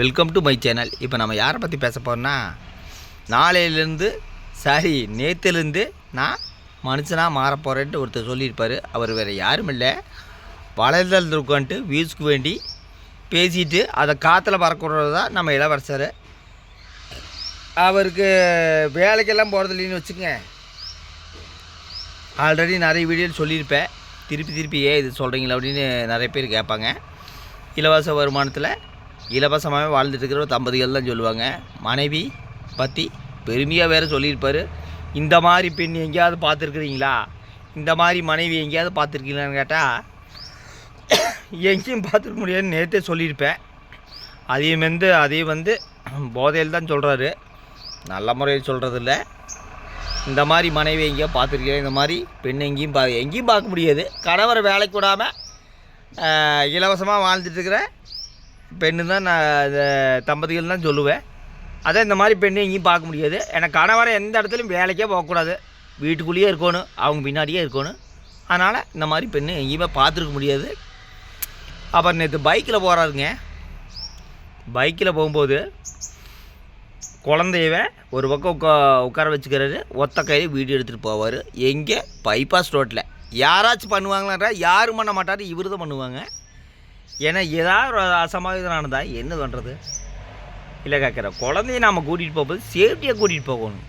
Welcome to my channel இப்போ நம்ம யாரை பற்றி பேச போகிறோன்னா நாளையிலேருந்து சாரி நேற்றுலேருந்து நான் மனுஷனாக மாற போகிறேன்ட்டு ஒருத்தர் சொல்லியிருப்பார். அவர் வேறு யாரும் இல்லை. வளர்தல் உட்காந்துட்டு வியூஸ்க்கு வேண்டி பேசிட்டு அதை காற்றுல பறக்கிறது தான் நம்ம இளவரசர். அவருக்கு வேலைக்கெல்லாம் போகிறது இல்லைன்னு வச்சுக்கங்க. ஆல்ரெடி நிறைய வீடியோ சொல்லியிருப்பேன். திருப்பி திருப்பி ஏன் இது சொல்கிறீங்களா அப்படின்னு நிறைய பேர் கேட்பாங்க. இலவச வருமானத்தில் இலவசமாகவே வாழ்ந்துட்டுருக்கிற ஒரு தம்பதிகள் தான் சொல்லுவாங்க. மனைவி பற்றி பெருமையாக வேறு சொல்லியிருப்பார். இந்த மாதிரி பெண் எங்கேயாவது பார்த்துருக்குறீங்களா? இந்த மாதிரி மனைவி எங்கேயாவது பார்த்துருக்கீங்களான்னு கேட்டால் எங்கேயும் பார்த்துருக்க முடியாதுன்னு நேற்றே சொல்லியிருப்பேன். அதையும் வந்து அதையும் வந்து போதையில் தான் சொல்கிறாரு நல்ல முறையில் சொல்கிறதில்ல இந்த மாதிரி மனைவி எங்கேயோ பார்த்துருக்கேன் இந்த மாதிரி பெண் எங்கேயும் பா எங்கேயும் பார்க்க முடியாது. கணவரை வேலைக்கு விடாமல் இலவசமாக வாழ்ந்துட்டுருக்கிற பெண்ணு தான் நான் இந்த தம்பதிகள் தான் சொல்லுவேன். அதான் இந்த மாதிரி பெண்ணு எங்கேயும் பார்க்க முடியாது. ஏன்னா கணவரை எந்த இடத்துலையும் வேலைக்கே போகக்கூடாது. வீட்டுக்குள்ளேயே இருக்கணும் அவங்க பின்னாடியே இருக்கணும். அதனால் இந்த மாதிரி பெண்ணு எங்கேயுமே பார்த்துருக்க முடியாது. அப்புறம் நேற்று பைக்கில் போகிறாருங்க பைக்கில் போகும்போது குழந்தையவ ஒரு பக்கம் உட்கா உட்கார வச்சுக்கிறாரு. ஒத்த கையில் வீடியோ எடுத்துகிட்டு போவார். எங்கே? பைபாஸ் ரோட்டில் யாராச்சும் பண்ணுவாங்களான்றா? யாரும் பண்ண மாட்டார். இவர் தான் பண்ணுவாங்க. ஏன்னா ஏதாவது ஒரு அசம்பாவிதம் நடந்தால் என்ன பண்ணுறது இல்லை கேட்குற குழந்தைய நாம் கூட்டிகிட்டு போகும்போது சேஃப்டியாக கூட்டிகிட்டு போகணும்.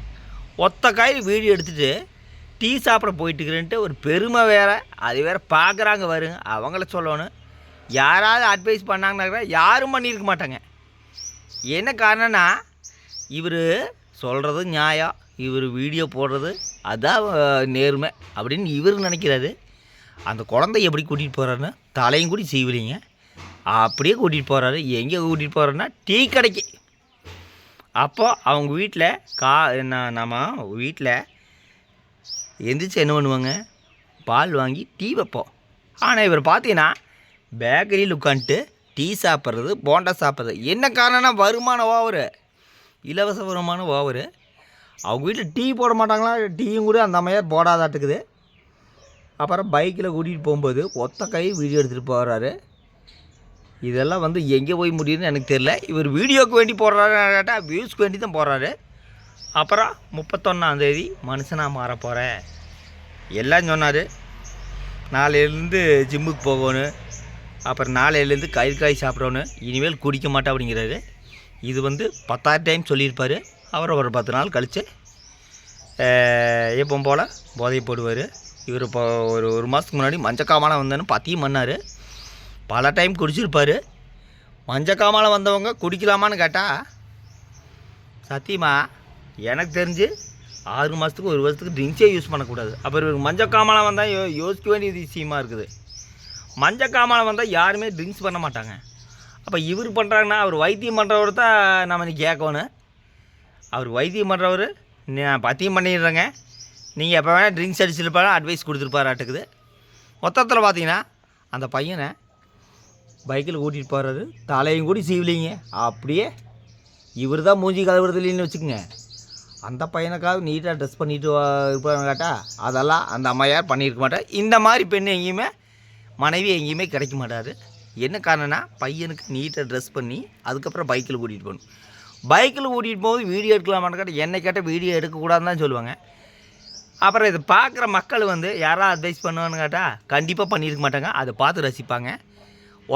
ஒத்த காயில் வீடியோ எடுத்துகிட்டு டீ சாப்பிட போயிட்டுக்கிறேன்ட்டு ஒரு பெருமை வேறு. அது வேறு பார்க்குறாங்க வருங்க அவங்கள சொல்லணும். யாராவது அட்வைஸ் பண்ணாங்கன்னா யாரும் பண்ணியிருக்க மாட்டாங்க. என்ன காரணம்னா இவர் சொல்கிறது நியாயம். இவர் வீடியோ போடுறது அதான் நேர்மை அப்படின்னு இவர் நினைக்கிறாரு. அந்த குழந்தை எப்படி கூட்டிகிட்டு போகிறாருன்னு தலையும் கூடி சீவலிங்க அப்படியே கூட்டிகிட்டு போகிறாரு எங்கே கூட்டிகிட்டு போகிறாருன்னா டீ கடைக்கு. அப்போ அவங்க வீட்டில் கா என்ன நம்ம வீட்டில் எந்திரிச்சு என்ன பண்ணுவாங்க? பால் வாங்கி டீ வைப்போம். ஆனால் இவர் பார்த்தீங்கன்னா பேக்கரியில் உட்காந்துட்டு டீ சாப்பிட்றது போண்டா சாப்பிட்றது. என்ன காரணம்னா வருமானம் ஓவரு இலவச வருமானம் ஓவரு அவங்க வீட்டில் டீ போட மாட்டாங்களா? டீயும் கூட அந்த அம்மையார் போடாதாட்டுக்குது. அப்புறம் பைக்கில் கூட்டிகிட்டு போகும்போது ஒத்த கை வீடியோ எடுத்துகிட்டு போகிறாரு. இதெல்லாம் வந்து எங்கே போய் முடியுதுன்னு எனக்கு தெரியல. இவர் வீடியோக்கு வேண்டி போடுறாரு கேட்டால் வியூஸ்க்கு வேண்டி தான் போடுறாரு. அப்புறம் முப்பத்தொன்னாந்தேதி மனுஷனாக மாற போகிறேன் எல்லாம் சொன்னார். நாளையிலேருந்து ஜிம்முக்கு போகணும். அப்புறம் நாளையிலேருந்து கயிறு காய் சாப்பிடணும். இனிமேல் குடிக்க மாட்டேன் அப்படிங்கிறாரு. இது வந்து பத்தாயிரம் டைம் சொல்லியிருப்பார். அவர் ஒரு பத்து நாள் கழித்து எப்போ போல் போதை போடுவார். இவர் இப்போ ஒரு ஒரு மாதத்துக்கு முன்னாடி மஞ்சக்காமலாம் வந்தேன்னு பத்தியும் பண்ணார். பல டைம் குடிச்சிருப்பார். மஞ்சக்காமலை வந்தவங்க குடிக்கலாமான்னு கேட்டால் சத்தியமா எனக்கு தெரிஞ்சு ஆறு மாதத்துக்கு ஒரு வருஷத்துக்கு ட்ரிங்க்ஸே யூஸ் பண்ணக்கூடாது. அப்புறம் இவருக்கு மஞ்சக்காமலாம் வந்தால் யோ யோசிக்க வேண்டியது விஷயமா இருக்குது. மஞ்சக்காமலம் வந்தால் யாருமே ட்ரிங்க்ஸ் பண்ண மாட்டாங்க. அப்போ இவர் பண்ணுறாங்கன்னா அவர் வைத்தியம் பண்ணுறவர் தான் நம்ம இன்னைக்கு கேட்கணும். அவர் வைத்தியம் பண்ணுறவர் நான் பத்தியம் பண்ணிடுறேங்க. நீங்கள் எப்போ வேணால் ட்ரிங்க்ஸ் அடிச்சிருப்பாரு அட்வைஸ் கொடுத்துருப்பாராட்டுக்குது. மொத்தத்தில் பார்த்தீங்கன்னா அந்த பையனை பைக்கில் கூட்டிகிட்டு போகிறாரு தலையும் கூடி சீவிலிங்க. அப்படியே இவர் தான் மூஞ்சி கழுவுறது இல்லைன்னு வச்சுக்கோங்க. அந்த பையனுக்காக நீட்டாக ட்ரெஸ் பண்ணிட்டு வா- இருப்பாங்க கேட்டா அதெல்லாம் அந்த அம்மையார் பண்ணியிருக்க மாட்டார். இந்த மாதிரி பெண் எங்கேயுமே மனைவி எங்கேயுமே கிடைக்க மாட்டார் என்ன காரணம்னா பையனுக்கு நீட்டாக ட்ரெஸ் பண்ணி அதுக்கப்புறம் பைக்கில் கூட்டிகிட்டு போகணும். பைக்கில் கூட்டிகிட்டு போகும்போது வீடியோ எடுக்கலாமான்னு கேட்டால் என்னை கேட்டால் வீடியோ எடுக்கக்கூடாதுன்னு தான் சொல்லுவாங்க. அப்புறம் இதை பார்க்குற மக்கள் வந்து யாராவது அட்வைஸ் பண்ணுவான்னு கேட்டால் கண்டிப்பாக பண்ணியிருக்க மாட்டாங்க. அதை பார்த்து ரசிப்பாங்க.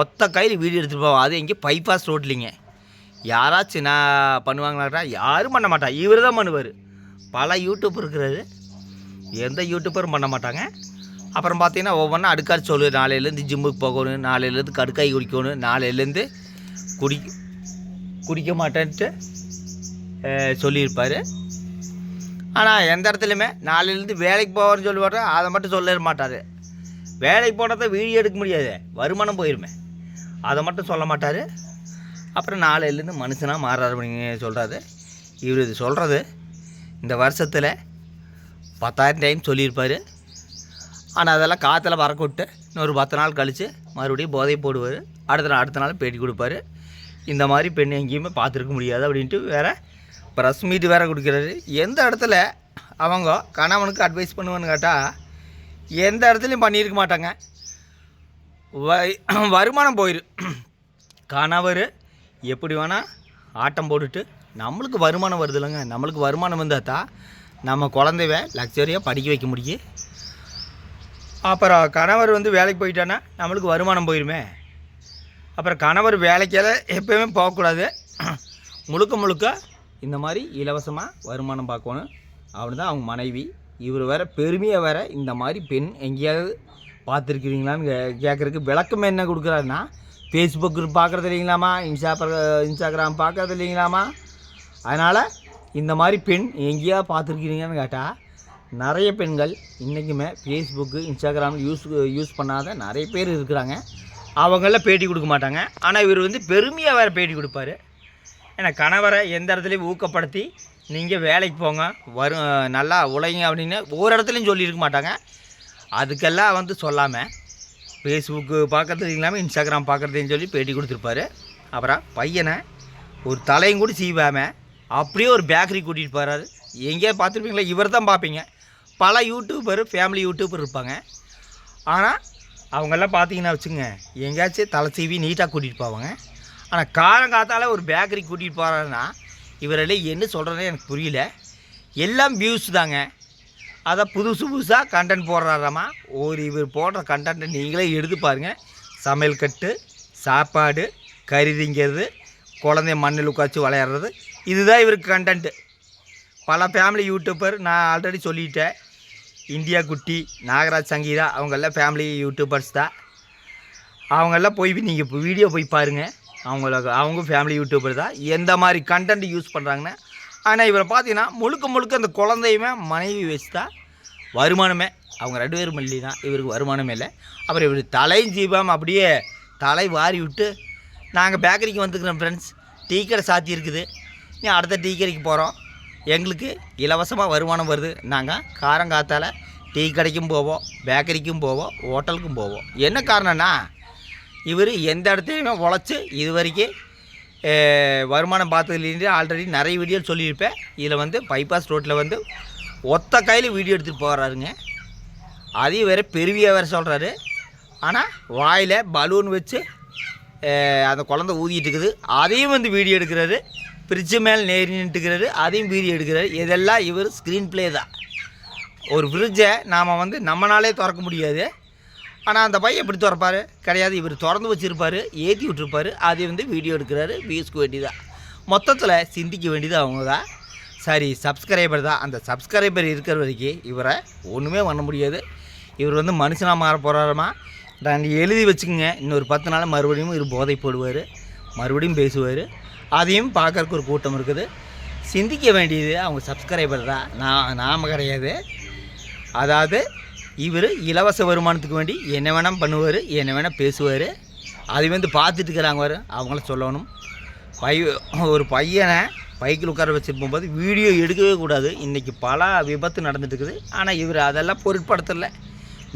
ஒத்த கையில் வீடியோ எடுத்துகிட்டு போவோம் அது எங்கேயும் பைபாஸ் ரோட்லிங்க யாராச்சும் நான் பண்ணுவாங்களாட்டா யாரும் பண்ண மாட்டா இவர் தான் பண்ணுவார். பல யூடியூப் இருக்கிறது. எந்த யூடியூப்பரும் பண்ண மாட்டாங்க. அப்புறம் பார்த்தீங்கன்னா ஒவ்வொன்றா அடுக்காடு சொல்லு நாளையிலேருந்து ஜிம்முக்கு போகணும் நாளையிலேருந்து கடுக்காய் குடிக்கணும் நாளையிலேருந்து குடி குடிக்க மாட்டேன்ட்டு சொல்லியிருப்பார். ஆனால் எந்த இடத்துலையுமே நாளையிலேருந்து வேலைக்கு போகிறேன்னு சொல்லுவார் அதை மட்டும் சொல்ல மாட்டார். வேலைக்கு போனால் தான் வீடியோ எடுக்க முடியாது. வருமானம் போயிருமே. அதை மட்டும் சொல்ல மாட்டார். அப்புறம் நாளையிலேருந்து மனுஷனாக மாறாரு அப்படின்னு சொல்கிறாரு இவர் இது சொல்கிறது இந்த வருஷத்தில் பத்தாயிரம் டைம் சொல்லியிருப்பார். ஆனால் அதெல்லாம் காற்றுல பறக்க விட்டு இன்னொரு பத்து நாள் கழித்து மறுபடியும் போதை போடுவார். அடுத்த நாள் அடுத்த நாள் பேட்டி கொடுப்பாரு. இந்த மாதிரி பெண் எங்கேயுமே பார்த்துருக்க முடியாது அப்படின்ட்டு வேறு ப்ரெஸ் மீட் வேறு கொடுக்குறாரு. எந்த இடத்துல அவங்க கணவனுக்கு அட்வைஸ் பண்ணுவேன்னு கேட்டால் எந்த இடத்துலையும் பண்ணியிருக்க மாட்டாங்க. வருமானம் போயிடும் கணவர் எப்படி வேணால் ஆட்டம் போட்டுட்டு நம்மளுக்கு வருமானம் வருது இல்லைங்க. நம்மளுக்கு வருமானம் வந்தால் தான் நம்ம குழந்தைய லக்ஸரியாக படிக்க வைக்க முடியும் அப்புறம் கணவர் வந்து வேலைக்கு போயிட்டான்னா நம்மளுக்கு வருமானம் போயிருமே. அப்புறம் கணவர் வேலைக்கெல்லாம் எப்போயுமே போகக்கூடாது. முழுக்க முழுக்க இந்த மாதிரி இலவசமாக வருமானம் பார்க்கணும். அவனு தான் அவங்க மனைவி. இவர் வேற பெருமையை வேற இந்த மாதிரி பெண் எங்கேயாவது பார்த்துருக்கிறீங்களான்னு கே கேட்குறதுக்கு விளக்கம் என்ன கொடுக்குறாருன்னா ஃபேஸ்புக் பார்க்குறது இல்லைங்களாமா? இன்ஸ்டா இன்ஸ்டாகிராம் பார்க்குறது இல்லைங்களாமா? அதனால் இந்த மாதிரி பெண் எங்கேயா பார்த்துருக்கிறீங்கன்னு கேட்டால் நிறைய பெண்கள் இன்றைக்குமே ஃபேஸ்புக்கு இன்ஸ்டாகிராம் யூஸ் யூஸ் பண்ணாத நிறைய பேர் இருக்கிறாங்க. அவங்கள பேட்டி கொடுக்க மாட்டாங்க. ஆனால் இவர் வந்து பெருமையாக வேறு பேட்டி கொடுப்பாரு. ஏன்னா கணவரை எந்த இடத்துலையும் ஊக்கப்படுத்தி நீங்கள் வேலைக்கு போங்க வரும் நல்லா உழைங்க அப்படின்னு ஒரு இடத்துலையும் சொல்லியிருக்க மாட்டாங்க. அதுக்கெல்லாம் வந்து சொல்லாமல் ஃபேஸ்புக்கு பார்க்கறது இல்லாமல் இன்ஸ்டாகிராம் பார்க்குறதுன்னு சொல்லி பேட்டி கொடுத்துருப்பாரு. அப்புறம் பையனை ஒரு தலையும் கூட சீவாமல் அப்படியே ஒரு பேக்கரி கூட்டிகிட்டு போகிறாரு எங்கேயா பார்த்துருப்பீங்களா? இவர் தான் பார்ப்பீங்க. பல யூடியூபர் ஃபேமிலி யூடியூபர் இருப்பாங்க. ஆனால் அவங்கெல்லாம் பார்த்தீங்கன்னா வச்சுங்க எங்கேயாச்சும் தலை சீவி நீட்டாக கூட்டிகிட்டு போவாங்க. ஆனால் காலங்காத்தால ஒரு பேக்கரி கூட்டிகிட்டு போகிறாருன்னா இவரெல்லாம் என்ன சொல்கிறதே எனக்கு புரியல. எல்லாம் வியூஸ் தாங்க. அதை புதுசு புதுசாக கண்டென்ட் போடுறாராமா? ஒரு இவர் போடுற கண்டென்ட்டை நீங்களே எடுத்து பாருங்கள் சமையல் கட்டு சாப்பாடு கறி திங்கிறது குழந்தைய மண்ணில் உட்காச்சு விளையாடுறது. இதுதான் இவருக்கு கண்டென்ட்டு பல ஃபேமிலி யூடியூப்பர் நான் ஆல்ரெடி சொல்லிட்டேன். இந்தியா குட்டி நாகராஜ் சங்கீதா அவங்கெல்லாம் ஃபேமிலி யூடியூபர்ஸ் தான். அவங்கெல்லாம் போய் நீங்கள் இப்போ வீடியோ போய் பாருங்கள் அவங்களுக்கு அவங்க ஃபேமிலி யூடியூபர் தான். எந்த மாதிரி கண்டென்ட் யூஸ் பண்ணுறாங்கன்னு ஆனால் இவரை பார்த்தீங்கன்னா முழுக்க முழுக்க அந்த குழந்தையுமே மனைவி வச்சு தான் வருமானமே. அவங்க ரெண்டு பேரும் இல்லை தான் இவருக்கு வருமானமே இல்லை. அப்புறம் இவர் தலையும் ஜீபம் அப்படியே தலை வாரி விட்டு நாங்கள் பேக்கரிக்கு வந்துக்கிறோம் ஃப்ரெண்ட்ஸ் டீ கடை சாத்தி இருக்குது. நீ அடுத்த டீ கடைக்கு போகிறோம் எங்களுக்கு இலவசமாக வருமானம் வருது. நாங்கள் காரங்காத்தால் டீ கடைக்கும் போவோம் பேக்கரிக்கும் போவோம் ஹோட்டலுக்கும் போவோம். என்ன காரணம்னா இவர் எந்த இடத்துலையுமே உழைச்சி இது வரைக்கும் வருமானம் பார்த்ததுலேருந்து ஆல்ரெடி நிறைய வீடியோ சொல்லியிருப்பேன். இதில் வந்து பைபாஸ் ரோட்டில் வந்து ஒத்த கையில் வீடியோ எடுத்துகிட்டு போகிறாருங்க அதையும் வேறு பெருவியாக வேறு சொல்கிறாரு ஆனால் வாயில் பலூன் வச்சு அந்த குழந்தை ஊதிட்டு இருக்குது. அதையும் வந்து வீடியோ எடுக்கிறாரு. ஃப்ரிட்ஜு மேலே நேரி நின்றுக்கிறாரு அதையும் வீடியோ எடுக்கிறாரு. இதெல்லாம் இவர் ஸ்க்ரீன் ப்ளே தான். ஒரு ஃப்ரிட்ஜை நாம் வந்து நம்மளாலே திறக்க முடியாது. ஆனால் அந்த பையன் எப்படி திறப்பார் கிடையாது இவர் திறந்து வச்சுருப்பார் ஏற்றி விட்டுருப்பார். அதை வந்து வீடியோ எடுக்கிறாரு வியூஸ்க்கு வேண்டியதான் மொத்தத்தில் சிந்திக்க வேண்டியது அவங்க தான் சரி சப்ஸ்கிரைபர் தான். அந்த சப்ஸ்கிரைபர் இருக்கிற வரைக்கும் இவரை ஒன்றுமே பண்ண முடியாது. இவர் வந்து மனுஷனாக மாற போகிறாரமா நான் எழுதி வச்சுக்கோங்க. இன்னொரு பத்து நாள் மறுபடியும் இவர் போதை போடுவார் மறுபடியும் பேசுவார். அதையும் பார்க்குறக்கு ஒரு கூட்டம் இருக்குது. சிந்திக்க வேண்டியது அவங்க சப்ஸ்கிரைபர் தான். நான் நாம் கிடையாது. அதாவது இவர் இலவச வருமானத்துக்கு வேண்டி என்ன வேணால் பண்ணுவார் என்ன வேணால் பேசுவார். அது வந்து பார்த்துட்டு இருக்கிறாங்க அவங்கள சொல்லணும். பை ஒரு பையனை பைக்கில் உட்கார வச்சுட்டு போகும்போது வீடியோ எடுக்கவே கூடாது. இன்றைக்கி பல விபத்து நடந்துட்டுருக்குது ஆனால் இவர் அதெல்லாம் பொருட்படுத்தலை.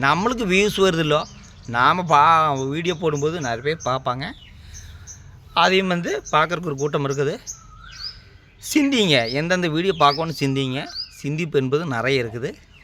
நம்மளுக்கு வியூஸ் வருதில்லோ நாம் பா வீடியோ போடும்போது நிறைய பேர் பார்ப்பாங்க. அதையும் வந்து பார்க்குறக்கு ஒரு கூட்டம் இருக்குது. சிந்திங்க. எந்தெந்த வீடியோ பார்க்கணும்னு சிந்திங்க. சிந்திப்பு என்பது நிறைய இருக்குது.